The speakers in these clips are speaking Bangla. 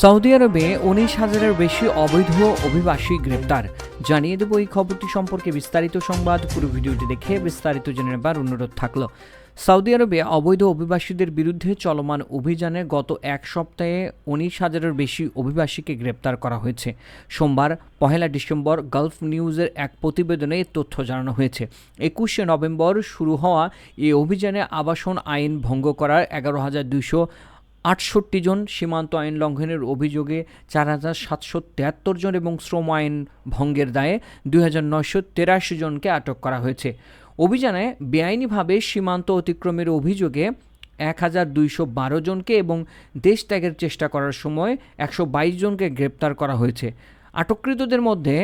সৌদি আরবে উনিশ হাজারের বেশি অবৈধ অভিবাসী গ্রেপ্তার। জানিয়ে দেব এই খবরটি সম্পর্কে বিস্তারিত সংবাদ। পুরো ভিডিওটি দেখে বিস্তারিত জেনে নেবার অনুরোধ থাকল। সৌদি আরবে অবৈধ অভিবাসীদের বিরুদ্ধে চলমান অভিযানে গত এক সপ্তাহে উনিশ হাজারের বেশি অভিবাসীকে গ্রেপ্তার করা হয়েছে। সোমবার, পহেলা ডিসেম্বর গালফ নিউজের এক প্রতিবেদনে তথ্য জানানো হয়েছে। একুশে নভেম্বর শুরু হওয়া এই অভিযানে আবাসন আইন ভঙ্গ করার এগারো হাজার দুইশো আটষট্টি জন সীমান্ত আইন লঙ্ঘনের অভিযোগে চার হাজার সাতশো তেহাত্তর জন এবং শ্রম আইন ভঙ্গের দায়ে দুই হাজার নয়শো তেরাশি জনকে আটক করা হয়েছে। অভিযানে বেআইনিভাবে সীমান্ত অতিক্রমের অভিযোগে এক হাজার দুইশো বারো জনকে এবং দেশ ত্যাগের চেষ্টা করার সময় একশো বাইশ জনকে গ্রেপ্তার করা হয়েছে। আটককৃতদের মধ্যে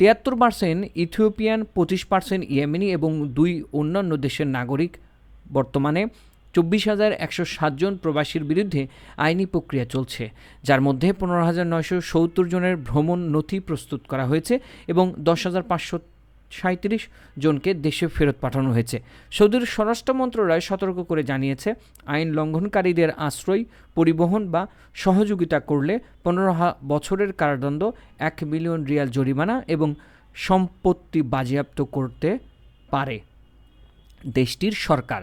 তিয়াত্তর পার্সেন্ট ইথিওপিয়ান, পঁচিশ পার্সেন্ট ইয়েমেনি এবং দুই অন্যান্য দেশের নাগরিক। বর্তমানে চব্বিশ হাজার একশো সাতজন প্রবাসীর বিরুদ্ধে আইনি প্রক্রিয়া চলছে, যার মধ্যে পনেরো হাজার নয়শো সত্তর জনের ভ্রমণ নথি প্রস্তুত করা হয়েছে এবং দশ হাজার পাঁচশো সাঁত্রিশ জনকে দেশে ফেরত পাঠানো হয়েছে। সৌদির স্বরাষ্ট্র মন্ত্রণালয় সতর্ক করে জানিয়েছে, আইন লঙ্ঘনকারীদের আশ্রয়, পরিবহন বা সহযোগিতা করলে পনেরো বছরের কারাদণ্ড, এক মিলিয়ন রিয়াল জরিমানা এবং সম্পত্তি বাজেয়াপ্ত করতে পারে দেশটির সরকার।